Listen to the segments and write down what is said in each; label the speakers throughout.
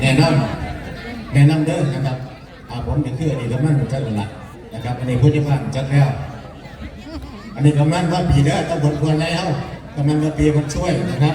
Speaker 1: แนะนำแนะนำเด้อนะครับอาผมเป็นคืออดีตกำนันของจังหวัดละนะครับอันนี้ผู้ที่บ้านจัดแล้ว อันนี้กำนันว่าปีเด้อต้องผลควรแล้วกำนันว่าปีมันช่วยนะครับ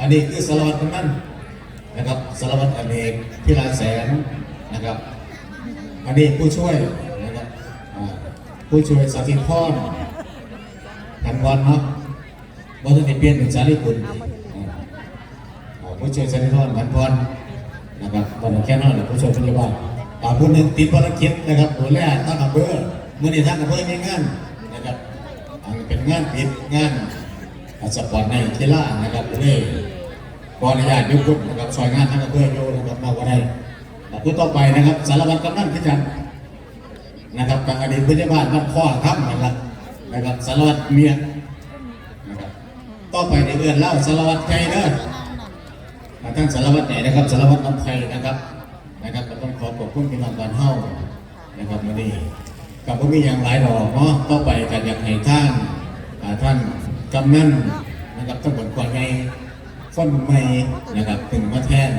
Speaker 1: อันนี้คือสารวัตกำนันนะครับสารวัตรอเนกพิลาแสนนะครับ อันนี้ผู้ช่วยนะครับผู้ช่วยสาธิตพรทันวันเนาะว่าจะได้เปลี่ยนเป็นสาริคุณผู้ช่วยสาธิตพรทันพร นะครับตอนนี้แค่นั้นแหละผู้ช่วยพยาบาลอ่าผู้หนึ่งติดภารกิจนะครับดูแลตั้งอำเภอเมื่อในทางอำเภอมีงานนะครับอันเป็นงานปิดงานอาสปอร์ตในกีฬานะครับเลยขออนุญาตยกขึ้นะครับซอยงานทางอำเภอโยนะครับมาว่าได้ผู้ต่อไปนะครับสารวัตรกำนันพิจันนะครับกับอดีตผู้ใหญ่บ้านบ้านข้อทับนะครับนะครับสารวัตรเมียนะครับต่อไปในเดือนเล่าสารวัตรไก่เด้อ ทั้งสารวัตรไหนนะครับสารวัตรลำไพนะครับนะครับก็ต้องขอขอบคุณพี่น้องบ้านเฮานะครับวันนี้กับผมมีอย่างหลายดอกเนาะต่อไปกันอยากให้ท่านท่านกำนันนะครับต้องบทก่อนไงฟ้อนใหม่นะครับถึงมาแทน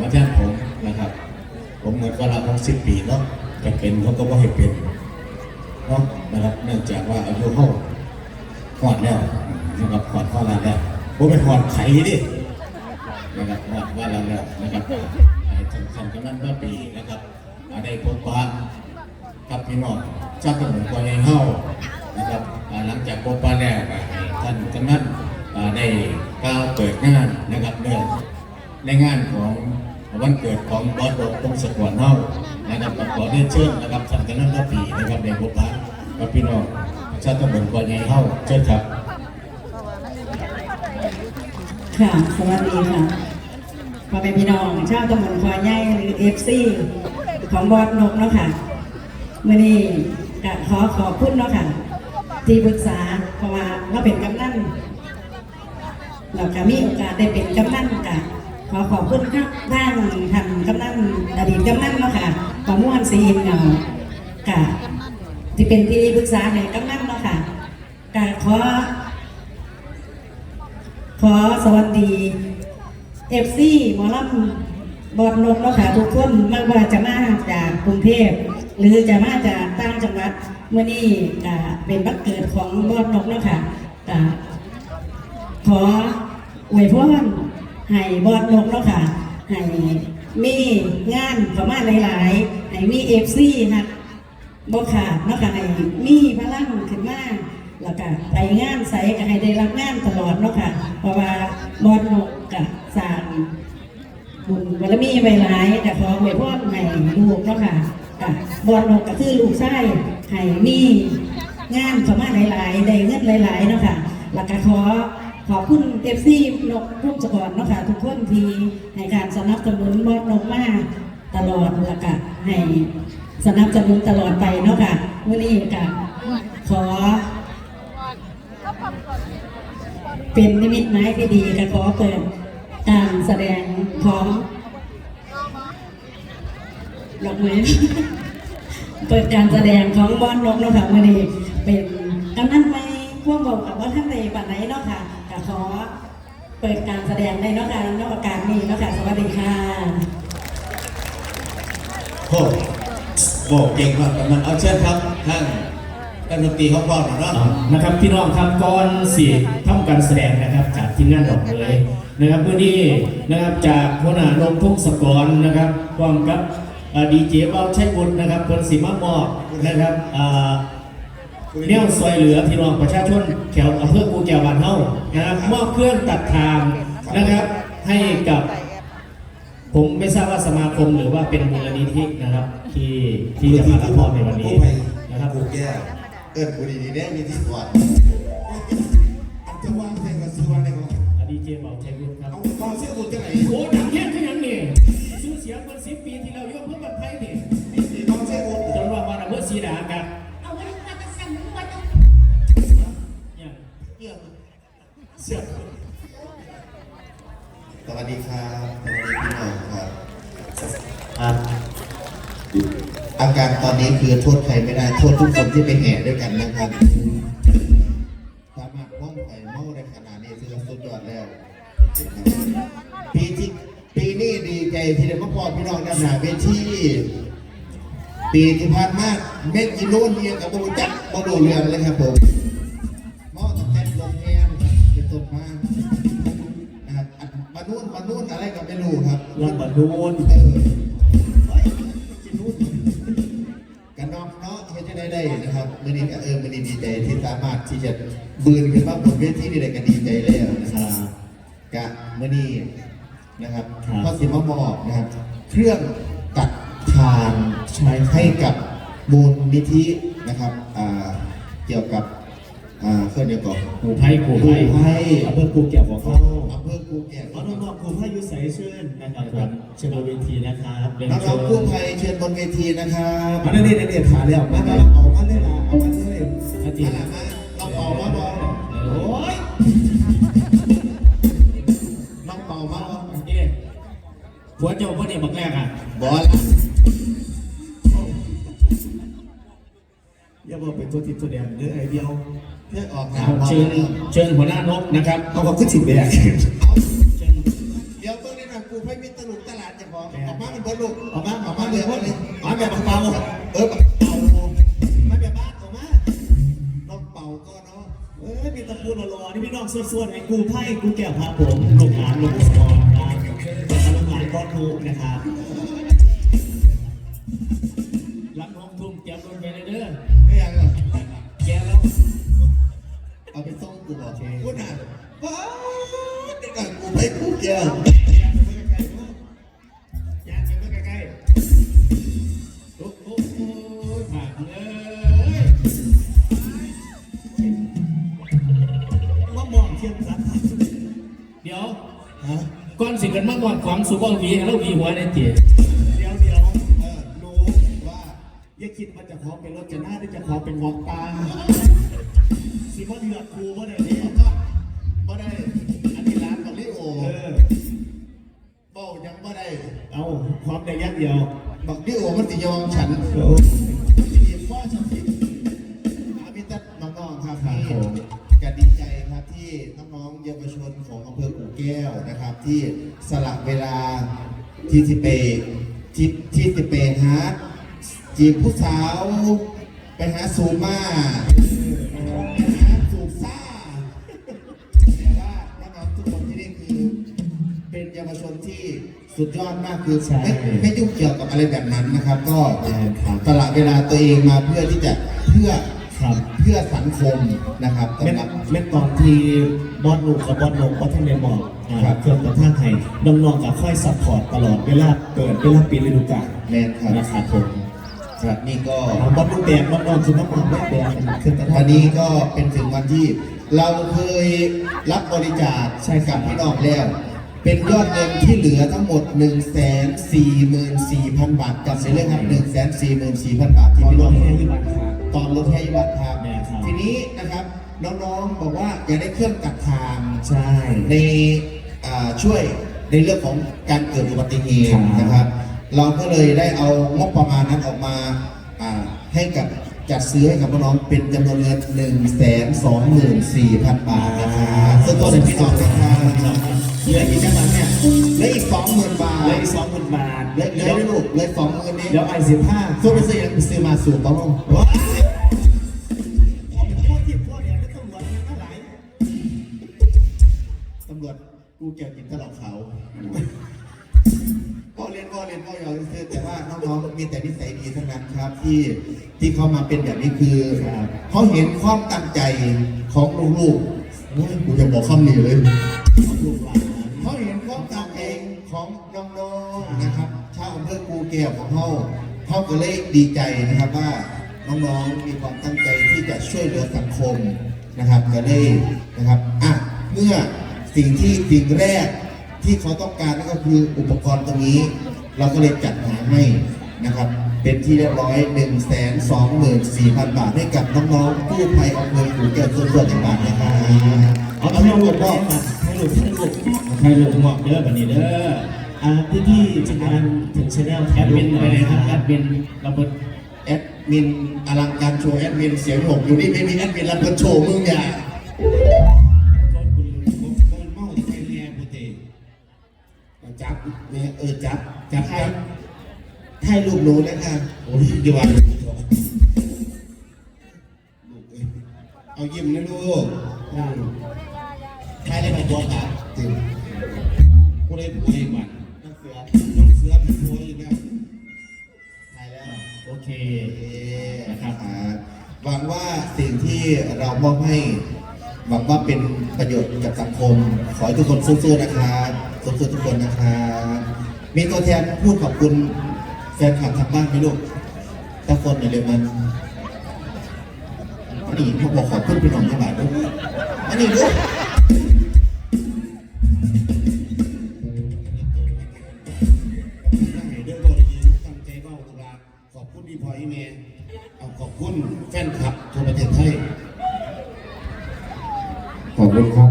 Speaker 1: มาแทนผมนะครับ ผมเหมือนฝรั่งของสิบปีเนาะจะเป็นเขาก็ว่าให้เป็นเนาะนะครับเนื่องจากว่าอายุเขาหอดแล้วนะครับหอดว่าลาแล้วผมเป็นหอดไข่ดิ นะครับหอดว่าลาแล้วนะครับไอ้ทำทำกันนั้นเมื่อปีนะครับมาได้พบปะกับพี่น้องเจ้าตำรวจกวางเฮานะครับหลังจากพบปะแล้วท่านกำนันได้กล่าวเปิดงานนะครับเรื่องในงานของวันเกิดของบอสโดตรงสกวนเฮานะครับก็ขอได้เชิญนะครับท่านคณะรัฐมนตรีนะครับในบุพะกับพี่น้องชาติตำบลกวนใหญ่เฮาเชิญครับ
Speaker 2: ค่ะ สวัสดีค่ะพ่อแม่พี่น้องชาวตำบลควายใหญ่หรือเอฟซีของบอสนกเนาะค่ะเมื่อนี้กขอขอบคุณเนาะค่ะ ที่ปรึกษาเพราะว่าเราเป็นกำนันเราก็มีโอกาสได้เป็นกำนันค่ะขอขอบคุณครับท่านท่านกำนันอดีตกำนันเนาะค่ะประมวลศรีนเงาค่ะที่เป็นที่ปรึกษาในกำนันเนาะค่ะก็ขอ ขอสวัสดีเอฟซีหมอลำบอดนกเนาะค่ะทุกคนไม่ว่าจะมาจากกรุงเทพหรือจะมาจากต่างจังหวัดเมื่อนี้เป็นบัตเกิดของบอดนกเนาะค่ะขออวยพรให้บอดนกเนาะค่ะให้มีงานเข้ามาหลายๆให้มีเอฟซีนะบ่ขาดเนาะค่ะให้มีพลังขึ้นมา แล้วก็ไปงานใสก็ให้ได้รับงานตลอดเนาะค่ะ เพราะว่าบอดนกกับสร้างบุญบารมีไว้หลายแต่ขอไว้พ่อให้ลูกเนาะค่ะกับบอดนกก็คือลูกชายให้มีงานเข้ามาหลายๆได้เงินหลายๆเนาะค่ะแล้วก็ขอขอบคุณเอฟซีนกพุ่มสกรเนาะค่ะทุกคนที่ให้การสนับสนุนบอดนกมาตลอดแล้วก็ให้สนับสนุนตลอดไปเนาะค่ะวันนี้ค่ะขอ เป็นนิมิตหมายที่ดีค่ะขอเปิดการแสดงของดอกไม้เปิดการแสดงของบอนนกนาะค่ะวันนี้เป็นกำนันไม่วกบอกกับว่าท่านในปันไหนเนาะค่ะก็ขอเปิดการแสดงในเนาะค่ะนอกโอกาสนี้เนาะค่ะสวัสดีค่ะ
Speaker 1: โอ้บอกเก่งมากกำนันเอาเชิญครับท่าน ท่านดนตรีเขาพร้อมแล้วเนาะ
Speaker 3: นะครับพี่น้องครับก่อนสี่ทำการแสดงนะครับจากทีมงานดอกเลยนะครับเมื่อนี้นะครับจากหัวหน้านงพงศกรนะครับพร้อมกับดีเจเบาใช้บุญนะครับคนสีมะมอบนะครับอ่าเนี่ยซอยเหลือพี่น้องประชาชนแถวอำเภอกูแก้วบานเฮานะครับมอบเครื่องตัดทางนะครับให้กับผมไม่ทราบว่าสมาคมหรือว่าเป็นมูลนิธินะครับ ที่ที่จะมารับมอบในวันนี้นะครับ
Speaker 4: กูแก้ว เอิ้นกูดีๆเนี่ยมีที่กอดอันจะวางเพลงกับซื้อวางในของ
Speaker 3: ดีเจเบาใช้บุญครับ
Speaker 4: เอาฟังเสียงกูจะไหน
Speaker 3: โอ้ดังแค่ที่ยังนี่ชื่อเสียงมันสิบปีที่เรายกเพื่อบันไทยนี่
Speaker 4: ฟังเสียงกู
Speaker 3: จนว่าวันอำเภอศรีดากัน
Speaker 5: เอาไว้มาจะสั่งมึงไว้ต้อง
Speaker 3: เนี่ย
Speaker 4: เกี่ยว
Speaker 3: เสียง
Speaker 4: สวัสดีครับสวัสดีพี่น้องครับ
Speaker 3: อ่า
Speaker 4: อา การตอนนี้คือโทษใครไม่ได้ โทษทุกคนที่ไปแห่ด้วยกันนะครับสามารถม่องไข่เมาได้ขนาดนี้ถือว่าสุดยอดแล้ว ปีที่ปีนี้ดีใจที่ได้มาพอพี่น้องนำหนาเวทีปีที่ผ่านมาเม็ดกิโลนเนี่ยกับบรูจักบรูเรืองเลยครับผมหมอตั้งแต่ลงแงนเป็นต้นมานะครับอันมานู่นมานู่นอะไรก็ไม่รู้ครับ
Speaker 3: รับบนูน
Speaker 4: เออ นะครับมื่อนี้ก็เออมื่อนี้ดีใจที่สามารถที่จะบืนขึ้นมาบนเวทีนี่ได้ก็ดีใจแล้วนะครับกะมื่อนี้นะครับ
Speaker 3: ครับ
Speaker 4: พ่อสิมามอบนะครับ เครื่องตัดทางใช้ให้กับมูลนิธินะครับอ่าเกี่ยวกับ อ่าเครื่องเดียวก่อน
Speaker 3: กูไพ่กูไพ่
Speaker 4: กู้ภัย
Speaker 3: อำเภอกูเกี่ยวของเขา
Speaker 4: อำเภอกูแก่
Speaker 3: ขอน้องๆกูไพ่ยุใสเชิญนะครับผมเชิญบนเวทีนะครับเรียน
Speaker 4: น้
Speaker 3: เชิ
Speaker 4: อง
Speaker 3: ญ
Speaker 4: ๆกู้ภัยเชิญบนเวทีนะครับ
Speaker 3: อันนี้เด็ดๆขาแล้วมามาเอามาเลยล่ะเอามาเลยอาทิต
Speaker 4: มา
Speaker 3: ย์
Speaker 4: ละมาน้องเป่ามาบอล
Speaker 3: โอ้ย
Speaker 4: น้องเป่ามาบอล
Speaker 3: เอ๊ะผัวเจ้าพ่อเนี่ยบักแรกอะ
Speaker 4: บอลละ
Speaker 3: อย่าบอกเป็นตัวติดตัวแดงเด้อไอเดียว
Speaker 4: เพื่อออก
Speaker 3: ค
Speaker 4: หา
Speaker 3: รับ
Speaker 4: บอล
Speaker 3: เชิญเชิญหัวหน้านกนะครับเอาความขึ้นสิบแบก
Speaker 4: เอา
Speaker 3: เชิญ
Speaker 4: เดี๋ยวเพิ่งได้หน่อยกูให้มีตลุกตลาดจะบอกออกมาเป็นเบิร์ลูก
Speaker 3: ออกมา
Speaker 4: ออกมาเลยว่าเลย
Speaker 3: ออกมาแบบเบา
Speaker 4: เออแบบเป่ามาแบบบ้านออกมาน้องเป่าก็เนาะ
Speaker 3: เอ้ยมีตะปูหล่อๆนี่พี่น้องส่วนๆไอ้กูไพ่กูแก้วพาผมลูกหลานลูกสมอนนะครับลูกหลานก้อนทูนะครับรับ ไป
Speaker 4: ใก
Speaker 3: ล้ๆโอ้โหผ่านเลยมามองเทียมสัตว์เดี๋ยว
Speaker 4: ฮะ
Speaker 3: ก่อนสิกันมากกว่าของสุบองวีแล้ววีหัวในเตี๋ย
Speaker 6: เดี๋ยวเดี๋ยว
Speaker 4: เออ
Speaker 6: รู้
Speaker 4: ว่า
Speaker 6: อย่าคิดว่าจะขอมเป็นรถจะน้า เอาพร้อมได้ยักเดียว
Speaker 4: บอกลิโอมันสิยอมฉัน
Speaker 6: โอ้
Speaker 4: สิหยิบพ่อฉันสิอามิตัดน้องๆครับที่ก็ดีใจครับที่น้องๆเยาวชนของอำเภอกู่แก้วนะครับ ที่สละเวลาที่สิไปที่ที่สิไปหาจีบผู้สาว ไปหาสูมา สุดยอดมากคือ
Speaker 3: ใช่
Speaker 4: ไม่ไม่ยุ่งเกี่ยวกับอะไรแบบนั้นนะครับ ก็
Speaker 3: ใช่ครับ
Speaker 4: สละเวลาตัวเองมาเพื่อที่จะเพื่อ
Speaker 3: ครับ
Speaker 4: เพื่อสังคมนะครับ
Speaker 6: แม่
Speaker 4: สำหรับ
Speaker 6: แม่ตอนที่บอสลูกกับบอสนกบอสท่านได้บอกอ่า
Speaker 4: ครับ
Speaker 6: เครื่องกระท่าไทยน้องๆกับค่อยซัพพอร์ตตลอดเวลาเปิดเวลาปีฤดูกาล
Speaker 4: แมนครับ
Speaker 6: นะครับผม
Speaker 4: ครับนี่ก็
Speaker 6: เอาบอสลูกแดงน้องๆคือน้องๆแม่แดงเครื่องกระท่า
Speaker 4: วันนี้ก็เป็นถึงวันที่ เราเคยรับบริจาค
Speaker 6: ใช่ครับ
Speaker 4: กับพี่น้องแล้ว เป็นยอดเงินที่เหลือทั้งหมด 1 4 4 0 0 0 บาทจำไปเลยครับ 1 4 4 0 0 0 บาทที่
Speaker 6: ตอน
Speaker 4: พี่
Speaker 6: ร
Speaker 4: น้อ
Speaker 6: ถ
Speaker 4: ง
Speaker 6: แห่ยี่บัตรครับ
Speaker 4: ตอนรถให้วัดทาง
Speaker 6: แม่ครับ
Speaker 4: ทีนี้นะครับน้องๆบอกว่าอยากได้เครื่องตัดทาง
Speaker 6: ใช่
Speaker 4: ในอ่าช่วยในเรื่องของการเกิดอุบัติเหตุ
Speaker 6: ครับ
Speaker 4: นะครับ เราก็เลยได้เอางบประมาณนั้นออกมาอ่าให้กับ จัดซื้อให้กับน้องเป็นจำนวนเงิน1 2 4 0 0 0บาทนะครับซึ่งตัวเป็นพี่น้องนะครับ
Speaker 6: เหลือกี่จังหวัดเนี่ย
Speaker 4: เหลืออีก20,000บาท
Speaker 6: เหลืออีกสองหมื่นบาท
Speaker 4: เหลือเหลือลูกเหลือ20,000นี้
Speaker 6: เดี๋ยวไอ้สิบห้า
Speaker 4: ส่วนไปซื้อยังซื้อมาสูบบ้างว้า
Speaker 6: พวกที่พวกเนี่ยไม่ต้องหวนเท่าไหร่
Speaker 4: ตำรวจกูเกี่ยวกินตลอดเขาก็เรียนก็เรียนก็ยอมซื้อแต่ว่าน้องๆมีแต่นิสัยดีทั้งนั้นครับที่ ที่เขามาเป็นแบบนี้คือเขาเห็นความตั้งใจของลูกๆโอ้ยกูจะบอกคำนี้เลย
Speaker 6: ลูกหลาน
Speaker 4: เขาเห็นความตั้งใจของน้องๆนะครับ ชาวอำเภอกูแก้วของเขาเขาก็เลยดีใจนะครับว่าน้องๆมีความตั้งใจที่จะช่วยเหลือสังคมนะครับก็เลยนะครับอะเมื่อสิ่งที่สิ่งแรกที่เขาต้องการนั่นก็คืออุปกรณ์ตรงนี้ เราก็เลยจัดหาให้นะครับ เป็นที่เรียบร้อย1นึ่งแสนสองหมื่นสี่พันบาทให้กับน้องๆกู้ภัยอำเภอกูแก้วส่วนๆจังหวัดนะครับ
Speaker 6: เอาเอาลูกบอกให้ลูกให้ลูก
Speaker 3: ให้ลูกหมอกเด้อบันนี้เด้อ
Speaker 6: อ่าพี่พี่ๆทีมงานถึงชแนล
Speaker 3: แอดมินไปเลยครับแอดมินระเบิด
Speaker 4: แอดมินอลังการโชว์แอดมินเสียงหกอยู่นี่ไม่มีแอดมินรับเงินโชว์มึงอย่า
Speaker 3: โทษคุณลุงผมผมเมาไปแน่พุเต
Speaker 4: จับเนี่ยเออจับ
Speaker 1: จับ
Speaker 4: ถ่า
Speaker 1: ให้
Speaker 4: ยถ่ายรูปหนูเลยค่ะ
Speaker 1: โอ้ยดีว่า
Speaker 4: ลูกเอายิ้มนะลูก
Speaker 1: ใครได้ไปตัวขา
Speaker 4: จริง
Speaker 1: ผู้ได้ป่วยมัน
Speaker 4: น้องเสือน้องเสือเป็นตัวอีกแล้วถ่ายแล้ว
Speaker 3: โอเค
Speaker 4: นะครับหวังว่าสิ่งที่เรามอบให้หวังว่าเป็นประโยชน์กับสังคม ขอให้ทุกคนสู้ๆนะครับสู้ๆทุกคนนะครับมีตัวแทนพูดขอบคุณ แฟนคลับทางบ้านไหมลูกตะคนหน่อยเร็วมันอันนี้พวกบอกขอบคุณพี่น้องทั้งหลายด้วยอันนี้ลูก
Speaker 1: ขอบคุณพี่พลอยเมย์เอาขอบคุณแฟนคลับทั่วประเทศไทย
Speaker 4: ขอบคุณครับ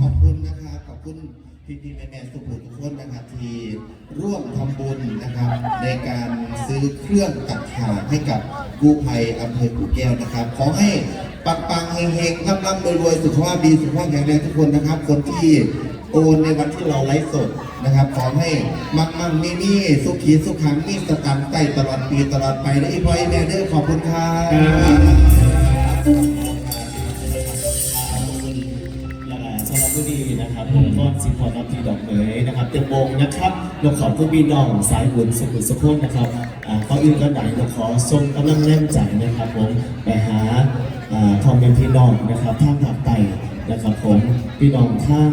Speaker 3: ขอบคุณ
Speaker 1: นะ
Speaker 4: ครับขอบคุณพี่พี่แม่แม่ทุกคนทุกคนนะครับที่ร่วมทำบุญนะครับ ในการซื้อเครื่องตัดถ่างให้กับกู้ภัยอำเภอกู่แก้วนะครับ ขอให้ปังปังเฮงเฮงๆร่ำร่ำรวยรวยสุขภาพดีสุขภาพแข็งแรงทุกคนนะครับ คนที่โอนในวันที่เราไลฟ์สดนะครับ ขอให้มั่งมั่งมีมีสุขีสุขังมีสตังค์ใต้ตลอดปีตลอดไปและอีพอยแม่เด้อขอบคุณครับ
Speaker 3: สำหรับผู้ดีนะครับผมก็สิพอรับที่ดอกเหมยนะครับเต็มวงนะครับเราขอบผู้พี่น้องสายบุญสุขุสุขนนะครับอ่าอื่นก็ไหนเราขอส่งกำลังแรงใจนะครับผมไปหาอ่าทองเป็นพี่น้องนะครับทางภาคใต้นะครับผมพี่น้องข้าง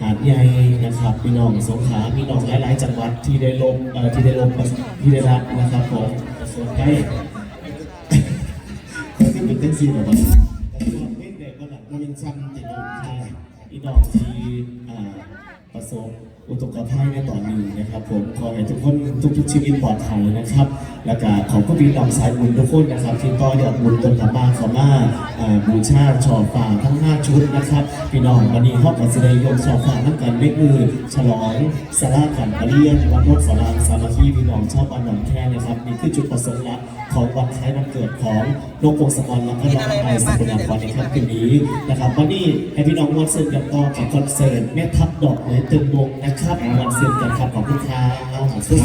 Speaker 3: หาดใหญ่นะครับพี่น้องสงขลาพี่น้องหลาย ๆ จังหวัดที่ได้ลงที่ได้ลงที่ได้รับนะครับผมสบภัย
Speaker 1: เขาที่เป็นแท็กซี่แบบว่
Speaker 3: แบบ
Speaker 1: มันเป็นซ้ำติดลม
Speaker 3: ใช่อีดองที่ประสบอุตกภัยในตอนนี้นะครับ ผมขอให้ทุกคนทุกๆชีวิตปลอดภัยนะครับ แล้วก็ขอบคุณพี่น้องสายบุญทุกคนนะครับที่ต่อยอดบุญต้นธรรมาขอมาอ่าบูชาช่อฟ้าทั้ง 5 ชุดนะครับ พี่น้องวันนี้ห้องกัสดงยมช่อฟ้าทั้งกันด้วยมือฉลองสารากันปะเลียนวัดโนดสารางสามัคคีพี่น้องชอบอันหนอนแค่นะครับนี่คือจุดประสงค์หลักของวันคล้ายวันเกิดของนกโปงสมรและก็น้องไอสกุลพรในค่ำคืนนี้นะครับวันนี้ให้พี่น้องมวนเสิร์ฟกันต่อกับคอนเสิร์ตแม่ทับดอกเลยตึงวงนะครับมวนเสิร์กันครับขอบคุณครับ
Speaker 1: สุด